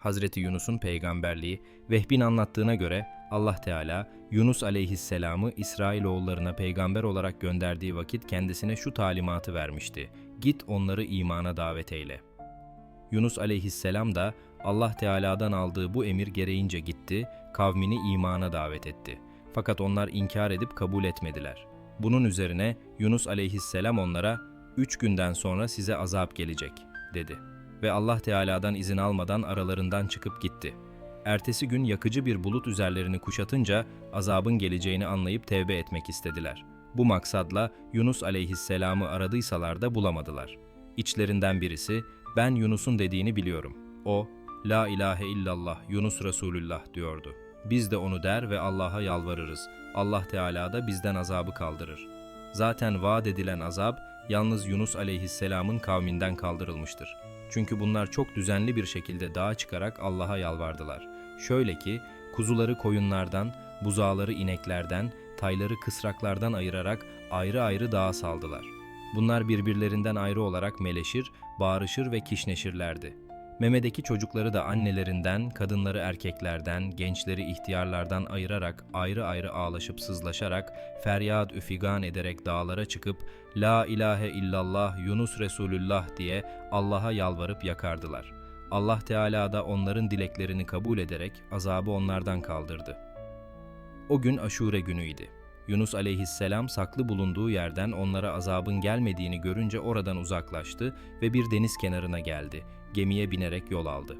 Hazreti Yunus'un peygamberliği, Vehbin anlattığına göre Allah Teala Yunus aleyhisselamı İsrailoğullarına peygamber olarak gönderdiği vakit kendisine şu talimatı vermişti. Git onları imana davet eyle. Yunus aleyhisselam da Allah Teala'dan aldığı bu emir gereğince gitti, kavmini imana davet etti. Fakat onlar inkar edip kabul etmediler. Bunun üzerine Yunus aleyhisselam onlara, üç günden sonra size azap gelecek, dedi. Ve Allah Teala'dan izin almadan aralarından çıkıp gitti. Ertesi gün yakıcı bir bulut üzerlerini kuşatınca azabın geleceğini anlayıp tevbe etmek istediler. Bu maksadla Yunus aleyhisselamı aradıysalar da bulamadılar. İçlerinden birisi, ben Yunus'un dediğini biliyorum. O, La ilahe illallah Yunus Resulullah diyordu. Biz de onu der ve Allah'a yalvarırız. Allah Teala da bizden azabı kaldırır. Zaten vaat edilen azap yalnız Yunus aleyhisselamın kavminden kaldırılmıştır. Çünkü bunlar çok düzenli bir şekilde dağa çıkarak Allah'a yalvardılar. Şöyle ki kuzuları koyunlardan, buzağları ineklerden, tayları kısraklardan ayırarak ayrı ayrı dağa saldılar. Bunlar birbirlerinden ayrı olarak meleşir, bağırışır ve kişneşirlerdi. Memedeki çocukları da annelerinden, kadınları erkeklerden, gençleri ihtiyarlardan ayırarak ayrı ayrı ağlaşıp sızlaşarak, feryat üfigan ederek dağlara çıkıp La ilahe illallah Yunus Resulullah diye Allah'a yalvarıp yakardılar. Allah Teala da onların dileklerini kabul ederek azabı onlardan kaldırdı. O gün aşure günüydü. Yunus aleyhisselam saklı bulunduğu yerden onlara azabın gelmediğini görünce oradan uzaklaştı ve bir deniz kenarına geldi. Gemiye binerek yol aldı.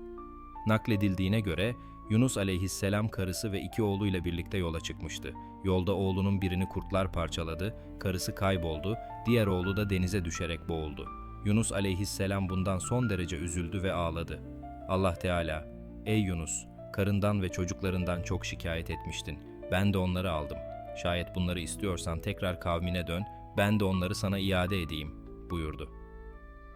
Nakledildiğine göre Yunus aleyhisselam karısı ve iki oğluyla birlikte yola çıkmıştı. Yolda oğlunun birini kurtlar parçaladı, karısı kayboldu, diğer oğlu da denize düşerek boğuldu. Yunus aleyhisselam bundan son derece üzüldü ve ağladı. Allah Teala, ey Yunus, karından ve çocuklarından çok şikayet etmiştin. Ben de onları aldım. Şayet bunları istiyorsan tekrar kavmine dön, ben de onları sana iade edeyim, buyurdu.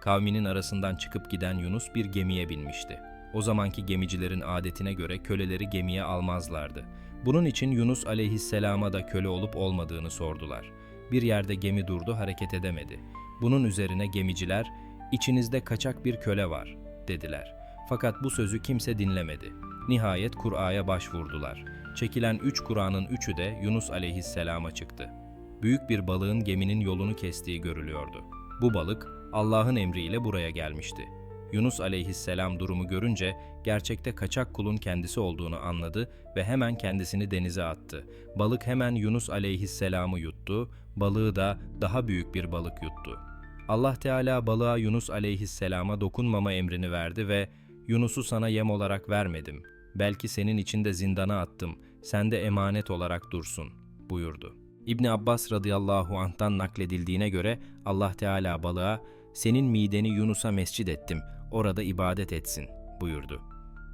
Kavminin arasından çıkıp giden Yunus bir gemiye binmişti. O zamanki gemicilerin adetine göre köleleri gemiye almazlardı. Bunun için Yunus aleyhisselama da köle olup olmadığını sordular. Bir yerde gemi durdu, hareket edemedi. Bunun üzerine gemiciler, "İçinizde kaçak bir köle var." dediler. Fakat bu sözü kimse dinlemedi. Nihayet Kur'a'ya başvurdular. Çekilen üç Kur'an'ın üçü de Yunus aleyhisselama çıktı. Büyük bir balığın geminin yolunu kestiği görülüyordu. Bu balık Allah'ın emriyle buraya gelmişti. Yunus aleyhisselam durumu görünce gerçekte kaçak kulun kendisi olduğunu anladı ve hemen kendisini denize attı. Balık hemen Yunus aleyhisselamı yuttu, balığı da daha büyük bir balık yuttu. Allah Teala balığa Yunus aleyhisselama dokunmama emrini verdi ve Yunus'u sana yem olarak vermedim. Belki senin için de zindana attım. Sen de emanet olarak dursun buyurdu. İbni Abbas radıyallahu anh'tan nakledildiğine göre Allah Teala balığa senin mideni Yunus'a mescid ettim. Orada ibadet etsin buyurdu.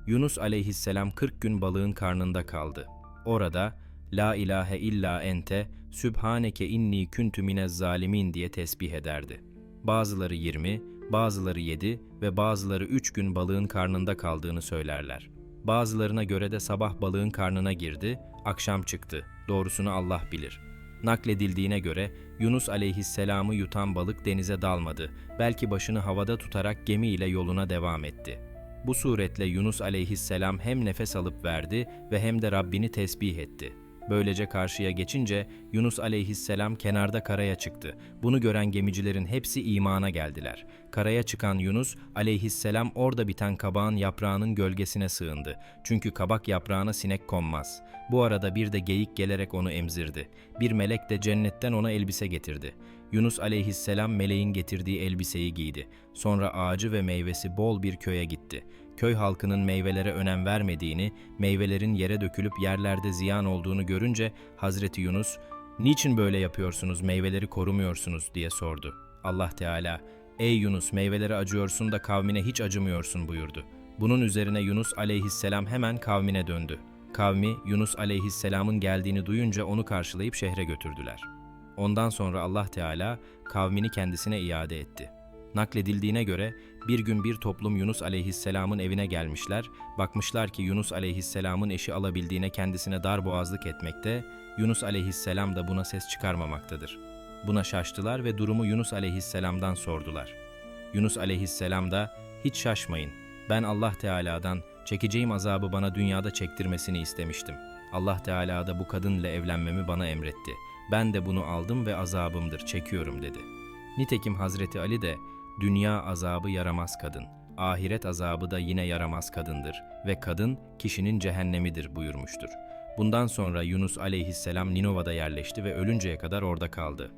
Yunus aleyhisselam 40 gün balığın karnında kaldı. Orada La ilahe illa ente, sübhaneke inni küntü minez zalimin diye tesbih ederdi. Bazıları 20, bazıları 7 ve bazıları 3 gün balığın karnında kaldığını söylerler. Bazılarına göre de sabah balığın karnına girdi, akşam çıktı. Doğrusunu Allah bilir. Nakledildiğine göre Yunus aleyhisselamı yutan balık denize dalmadı. Belki başını havada tutarak gemiyle yoluna devam etti. Bu suretle Yunus aleyhisselam hem nefes alıp verdi ve hem de Rabbini tesbih etti. Böylece karşıya geçince Yunus aleyhisselam kenarda karaya çıktı. Bunu gören gemicilerin hepsi imana geldiler. Karaya çıkan Yunus aleyhisselam orada biten kabağın yaprağının gölgesine sığındı. Çünkü kabak yaprağına sinek konmaz. Bu arada bir de geyik gelerek onu emzirdi. Bir melek de cennetten ona elbise getirdi. Yunus aleyhisselam meleğin getirdiği elbiseyi giydi. Sonra ağacı ve meyvesi bol bir köye gitti. Köy halkının meyvelere önem vermediğini, meyvelerin yere dökülüp yerlerde ziyan olduğunu görünce Hazreti Yunus, "Niçin böyle yapıyorsunuz, meyveleri korumuyorsunuz?" diye sordu. Allah Teala, "Ey Yunus, meyvelere acıyorsun da kavmine hiç acımıyorsun." buyurdu. Bunun üzerine Yunus aleyhisselam hemen kavmine döndü. Kavmi Yunus aleyhisselamın geldiğini duyunca onu karşılayıp şehre götürdüler. Ondan sonra Allah Teala kavmini kendisine iade etti. Nakledildiğine göre bir gün bir toplum Yunus aleyhisselamın evine gelmişler, bakmışlar ki Yunus aleyhisselamın eşi alabildiğine kendisine dar boğazlık etmekte, Yunus aleyhisselam da buna ses çıkarmamaktadır. Buna şaştılar ve durumu Yunus aleyhisselamdan sordular. Yunus aleyhisselam da hiç şaşmayın, ben Allah Teala'dan Çekeceğim azabı bana dünyada çektirmesini istemiştim. Allah Teala da bu kadınla evlenmemi bana emretti. Ben de bunu aldım ve azabımdır, çekiyorum dedi. Nitekim Hazreti Ali de dünya azabı yaramaz kadın, ahiret azabı da yine yaramaz kadındır ve kadın kişinin cehennemidir buyurmuştur. Bundan sonra Yunus aleyhisselam Ninova'da yerleşti ve ölünceye kadar orada kaldı.